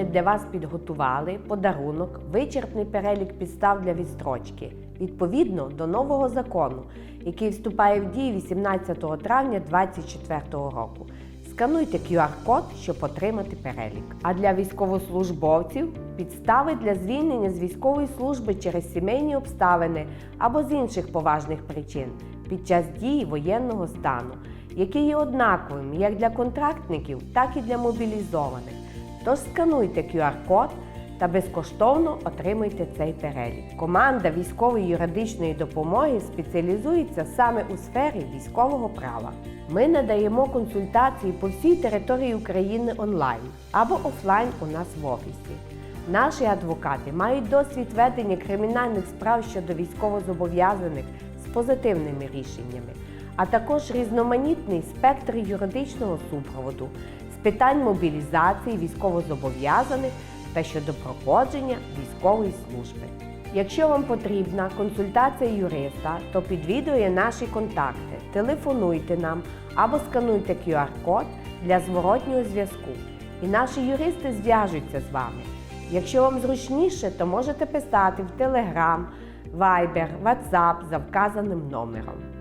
ми для вас підготували подарунок, вичерпний перелік підстав для відстрочки відповідно до нового закону, який вступає в дію 18 травня 2024 року. Скануйте QR-код, щоб отримати перелік. А для військовослужбовців підстави для звільнення з військової служби через сімейні обставини або з інших поважних причин під час дії воєнного стану, який є однаковим як для контрактників, так і для мобілізованих. Тож скануйте QR-код та безкоштовно отримуйте цей перелік. Команда військової юридичної допомоги спеціалізується саме у сфері військового права. Ми надаємо консультації по всій території України онлайн або офлайн у нас в офісі. Наші адвокати мають досвід ведення кримінальних справ щодо військовозобов'язаних з позитивними рішеннями, а також різноманітний спектр юридичного супроводу питань мобілізації військовозобов'язаних та щодо проходження військової служби. Якщо вам потрібна консультація юриста, то під відео є наші контакти. Телефонуйте нам або скануйте QR-код для зворотнього зв'язку. І наші юристи зв'яжуться з вами. Якщо вам зручніше, то можете писати в Telegram, Viber, WhatsApp за вказаним номером.